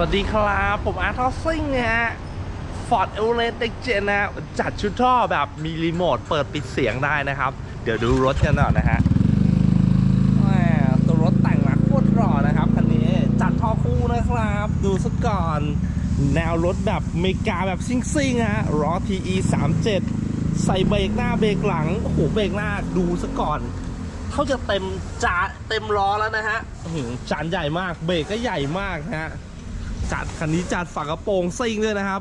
วัสดีครับ ผมอาร์ทอซิ่งนะฮะฟอร์ดเอเวอเรสต์เด็กเจนนะ จัดชุดท่อแบบมีรีโมทเปิดปิดเสียงได้นะครับ เดี๋ยวดูรถกันหน่อยนะฮะตัวรถแต่งมาโคตรหล่อนะครับคันนี้ จัดท่อคู่นะครับ ดูซะก่อน แนวรถแบบเมกาแบบซิ่งๆฮะล้อ TE 37 ใส่เบรกหน้าเบรกหลัง โอ้โห เบรกหน้าดูซะก่อนเขาจะเต็มจาเต็มล้อแล้วนะฮะจานใหญ่มาก เบรกก็ใหญ่มากนะฮะ จัดคันนี้จัดฝากระโปรงซิ่งด้วยนะครับ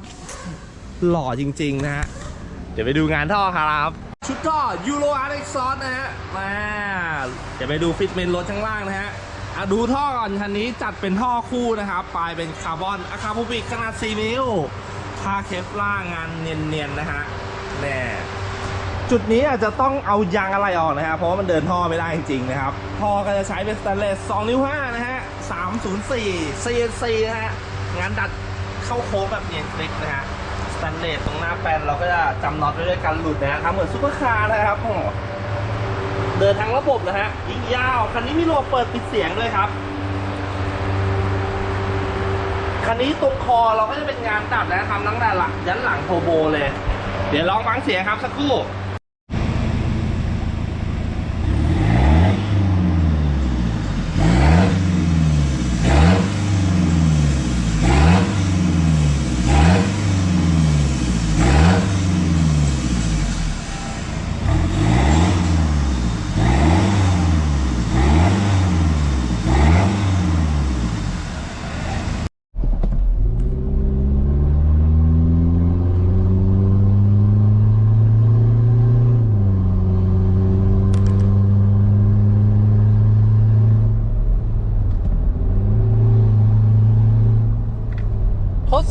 หล่อจริงๆนะฮะเดี๋ยวไปดูงานท่อครับ ชุดท่อยูโรอาร์เอ็กซอนะฮะมาเดี๋ยวไปดูฟิตเมนต์รถข้างล่างนะฮะอะดูท่อก่อนคันนี้จัดเป็นท่อคู่นะครับ ปลายเป็นคาร์บอนอะคาพูบิกขนาด 4 นิ้วทาเคฟล่างานเนียนๆนะฮะแน่จุดนี้อาจจะต้องเอายางอะไรออกนะครับ เพราะว่ามันเดินท่อไม่ได้จริงๆนะครับ ท่อก็จะใช้เป็นสแตนเลส 2 นิ้ว 5 นะฮะ 304 CNC นะฮะ งานดัดเข้าโค้งแบบเนียนคลิกนะฮะสแตนเลสตรงหน้าแปนเราก็จะจำน็อตไว้ด้วยกันหลุดนะฮะทำเหมือนซุปเปอร์คาร์นะครับเดินทางระบบนะฮะยิงยาว คันนี้มีระบบเปิดปิดเสียงด้วยครับคันนี้ตรงคอเราก็จะเป็นงานตัดนะทำตั้งแต่หลังยันหลังโทโบเลย เดี๋ยวลองฟังเสียงครับสักครู่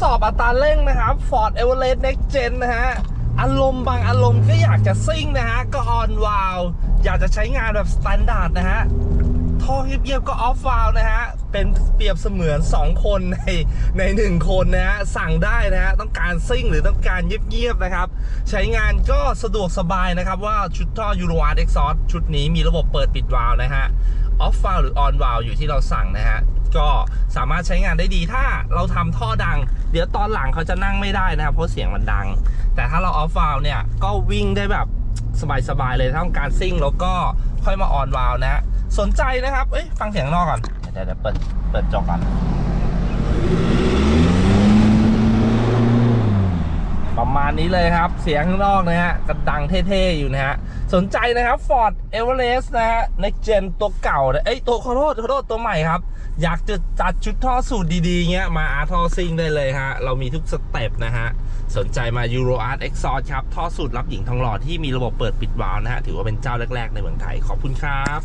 สอบอัตราเร่งนะครับ Ford Everest Next Gen นะฮะ อารมณ์บางอารมณ์ก็อยากจะซิ่งนะฮะ ก็ออนวาวอยากจะใช้งานแบบสแตนดาร์ดนะฮะ ท่อเงียบๆก็ออฟวาวนะฮะ เป็นเปรียบเสมือน 2 คนในในหนึ่งคนนะฮะ สั่งได้นะฮะ ต้องการซิ่งหรือต้องการเงียบๆนะครับ ใช้งานก็สะดวกสบายนะครับ ว่าชุดท่อยูโรอาร์เอ็กซอชุดนี้มีระบบเปิดปิดวาล์วนะฮะออฟวาล์วหรือออนวาล์วอยู่ที่เราสั่งนะฮะ ก็สามารถใช้งานได้ดีถ้าเราทำท่อดัง เดี๋ยวตอนหลังเขาจะนั่งไม่ได้นะครับ เพราะเสียงมันดัง แต่ถ้าเราออฟวาล์วเนี่ยก็วิ่งได้แบบสบายๆเลยถ้าต้องการซิ่งแล้วก็ค่อยมาออนวาล์วนะสนใจนะครับเอ้ยฟังเสียงนอกก่อนเดี๋ยวเดี๋ยวเปิดเปิดจอก่อนประมาณนี้เลยครับ เสียงข้างนอกนะฮะกระดังเท่ๆอยู่นะฮะ สนใจนะครับ Ford Everest นะฮะ Next Gen ตัวเก่าเอ้ยตัวขอโทษขอโทษตัวใหม่ครับ อยากจะจัดชุดท่อสูตรดีๆเงี้ยมาอาร์ทอซิงได้เลยฮะ เรามีทุกสเต็ปนะฮะ สนใจมา Euro Art Exhaust ครับ ท่อสูตรรับหญิงทองหล่อที่มีระบบเปิดปิดวาล์วนะฮะ ถือว่าเป็นเจ้าแรก ๆ ในเมืองไทย ขอบคุณครับ